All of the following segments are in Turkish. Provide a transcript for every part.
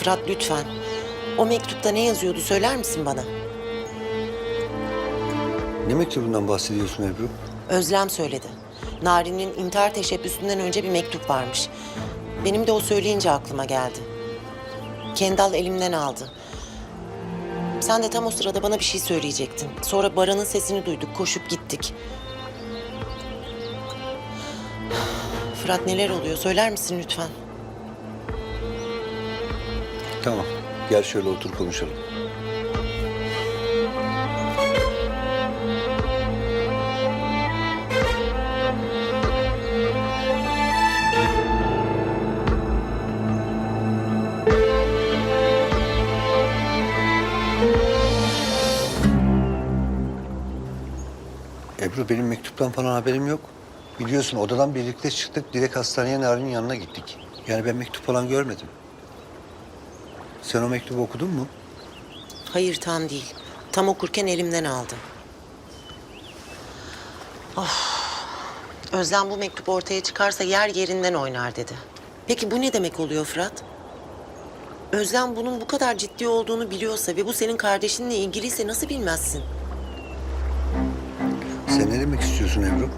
Fırat lütfen. O mektupta ne yazıyordu söyler misin bana? Ne mektubundan bahsediyorsun Ebru? Özlem söyledi. Narin'in intihar teşebbüsünden önce bir mektup varmış. Benim de o söyleyince aklıma geldi. Kendal elimden aldı. Sen de tam o sırada bana bir şey söyleyecektin. Sonra Baran'ın sesini duyduk, koşup gittik. Fırat neler oluyor söyler misin lütfen? Tamam. Gel şöyle otur konuşalım. Ebru benim mektuptan falan haberim yok. Biliyorsun odadan birlikte çıktık. Direkt hastaneye Narin'in yanına gittik. Yani ben mektup falan görmedim. Sen o mektubu okudun mu? Hayır tam değil. Tam okurken elimden aldı. Oh. Özlem bu mektup ortaya çıkarsa yer yerinden oynar dedi. Peki bu ne demek oluyor Fırat? Özlem bunun bu kadar ciddi olduğunu biliyorsa ve bu senin kardeşinle ilgiliyse nasıl bilmezsin? Sen ne demek istiyorsun Ebru?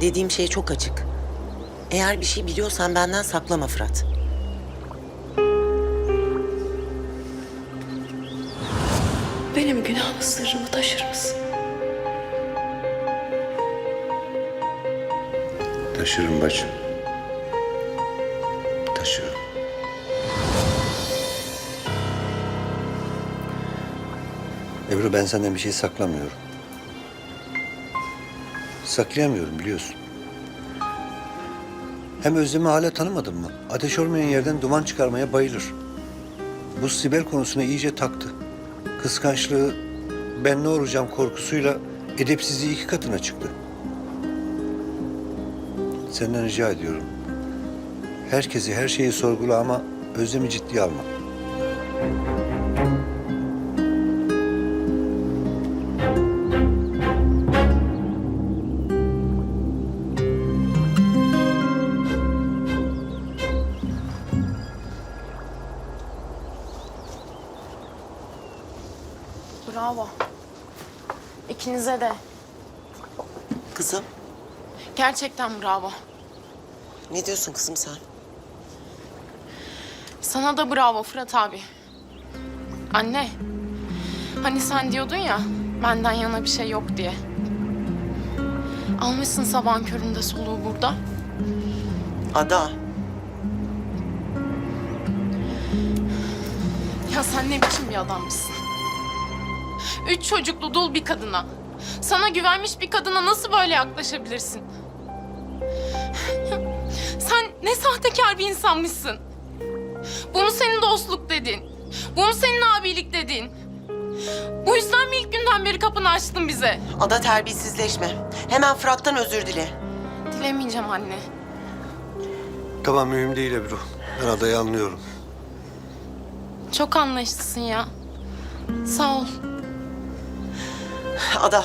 Dediğim şey çok açık. Eğer bir şey biliyorsan benden saklama Fırat. Benim günahlı sırrımı taşır mısın? Taşırım bacım. Taşırım. Ebru ben senden bir şey saklamıyorum. Saklayamıyorum biliyorsun. Hem Özlem'i hala tanımadın mı? Ateş olmayan yerden duman çıkarmaya bayılır. Bu Sibel konusuna iyice taktı. Kıskançlığı, ben ne olacağım korkusuyla edepsizliği iki katına çıktı. Senden rica ediyorum. Herkesi, her şeyi sorgula ama Özlem'i ciddiye alma. Bravo. İkinize de. Kızım, Gerçekten bravo. ne diyorsun kızım sen? Sana da bravo Fırat abi. Anne. Hani sen diyordun ya benden yana bir şey yok diye. Almışsın sabahın köründe soluğu burada. Ada, Ya sen ne biçim bir adammışsın? Üç çocuklu dul bir kadına. Sana güvenmiş bir kadına nasıl böyle yaklaşabilirsin? Sen ne sahtekar bir insanmışsın. Bu mu senin dostluk dedin? Bu mu senin abilik dedin? Bu yüzden mi ilk günden beri kapını açtın bize? Ada terbiyesizleşme. Hemen Fırat'tan özür dile. Dilemeyeceğim anne. Tamam mühim değil Ebru. Ben adayı anlıyorum. Çok anlayışlısın ya. Sağ ol. Ada,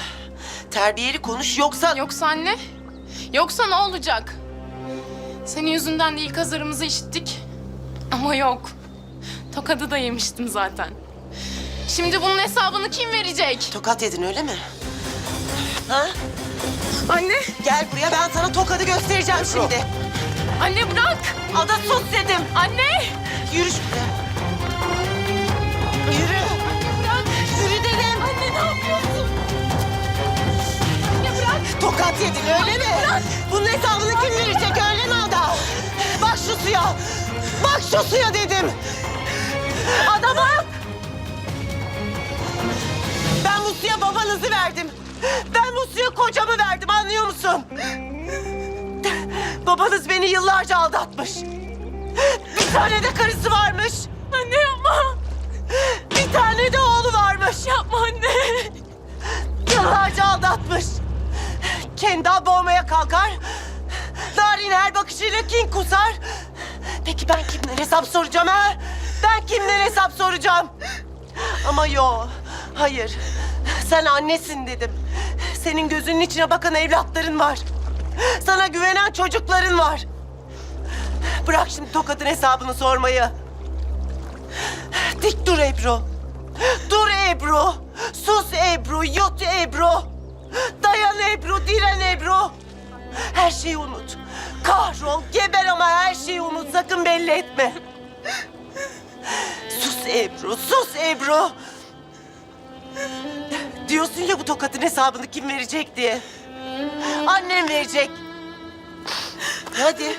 terbiyeli konuş yoksa... Yoksa anne? Yoksa ne olacak? Senin yüzünden de ilk hazırımızı işittik. Ama yok. Tokadı da yemiştim zaten. Şimdi bunun hesabını kim verecek? Tokat yedin öyle mi? Ha? Anne! Gel buraya ben sana tokadı göstereceğim şimdi. Anne bırak! Ada sus dedim. Anne! Yürü şuraya. Yürü. Tokat yedin öyle mi? Bunun hesabını kim verecek öyle mi Ada? Bak şu suya. Bak şu suya dedim. Ada bak. Ben bu suya babanızı verdim. Ben bu suya kocamı verdim anlıyor musun? Babanız beni yıllarca aldatmış. Bir tane de karısı varmış. Anne yapma! Bir tane de oğlu varmış. Yapma anne! Yıllarca aldatmış. Kendi boğmaya kalkar. Narin her bakışıyla kin kusar. Peki ben kimden hesap soracağım ha? Ben kimden hesap soracağım? Ama yo, hayır. Sen annesin dedim. Senin gözünün içine bakan evlatların var. Sana güvenen çocukların var. Bırak şimdi tokatın hesabını sormayı. Dik dur Ebru. Dur Ebru. Her şeyi unut. Kahrol, geber ama her şeyi unut. Sakın belli etme. Sus Ebru. Sus Ebru. Diyorsun ya bu tokatın hesabını kim verecek diye. Annem verecek. Hadi.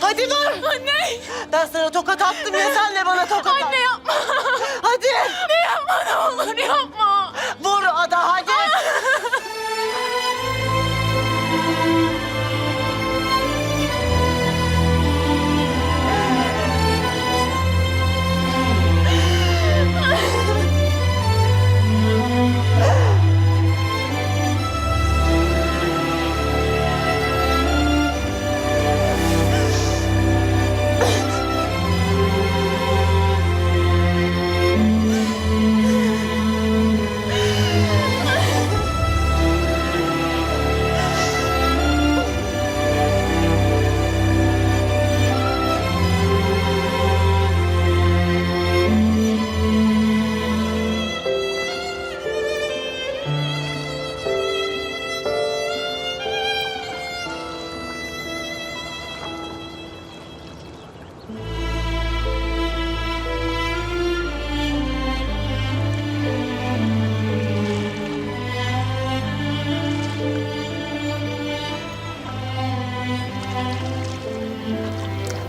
Hadi dur. Anne! Ben sana tokat attım ya sen de bana tokat at. Anne yapma! Hadi. Ne yapma ne olur yapma! Vur ada hadi.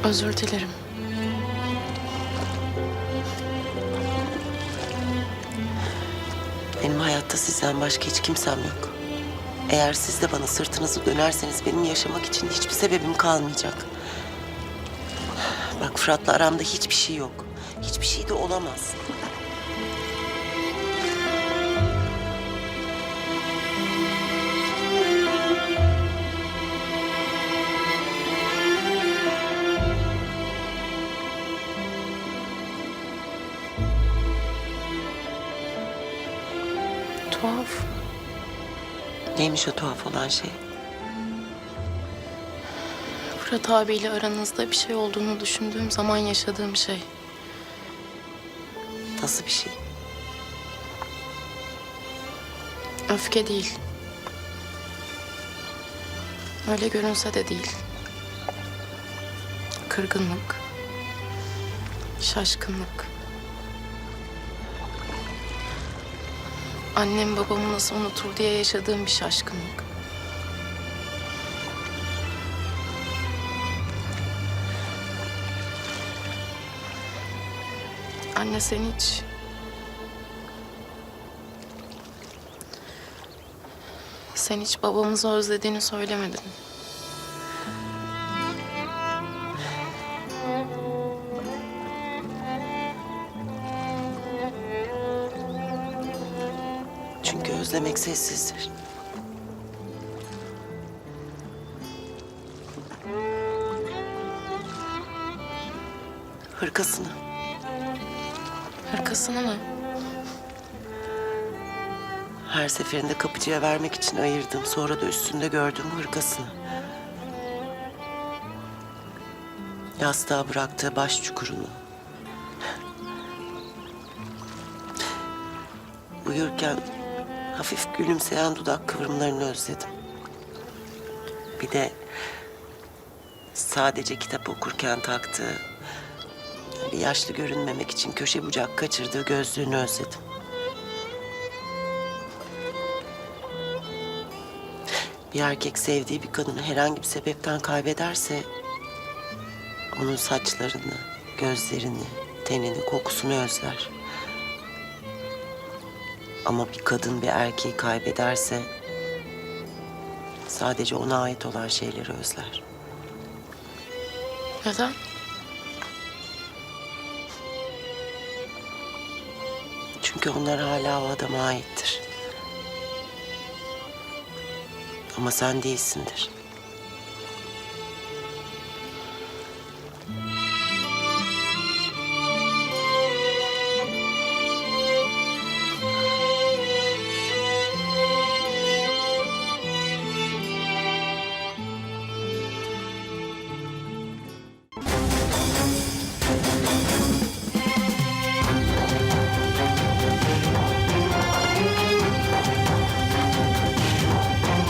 Özür dilerim. Benim hayatta sizden başka hiç kimsem yok. Eğer siz de bana sırtınızı dönerseniz benim yaşamak için hiçbir sebebim kalmayacak. Bak Fırat'la aramda hiçbir şey yok. Hiçbir şey de olamaz. Tuhaf. Neymiş o tuhaf olan şey? Fırat abiyle aranızda bir şey olduğunu düşündüğüm zaman yaşadığım şey. Nasıl bir şey? Öfke değil. Öyle görünse de değil. Kırgınlık. Şaşkınlık. Annem babamı nasıl unutur diye yaşadığım bir şaşkınlık. Anne sen hiç Sen hiç babamızı özlediğini söylemedin. Özlemek sessizdir. Hırkasını. Hırkasını mı? Her seferinde kapıcıya vermek için ayırdım. Sonra da üstünde gördüğüm hırkasını. Yastığa bıraktığı baş çukurunu. Uyurken hafif gülümseyen dudak kıvrımlarını özledim. Bir de sadece kitap okurken taktığı, bir yaşlı görünmemek için köşe bucak kaçırdığı gözlüğünü özledim. Bir erkek sevdiği bir kadını herhangi bir sebepten kaybederse... ...onun saçlarını, gözlerini, tenini, kokusunu özler. Ama bir kadın bir erkeği kaybederse... ...sadece ona ait olan şeyleri özler. Neden? Çünkü onlar hala o adama aittir. Ama sen değilsindir.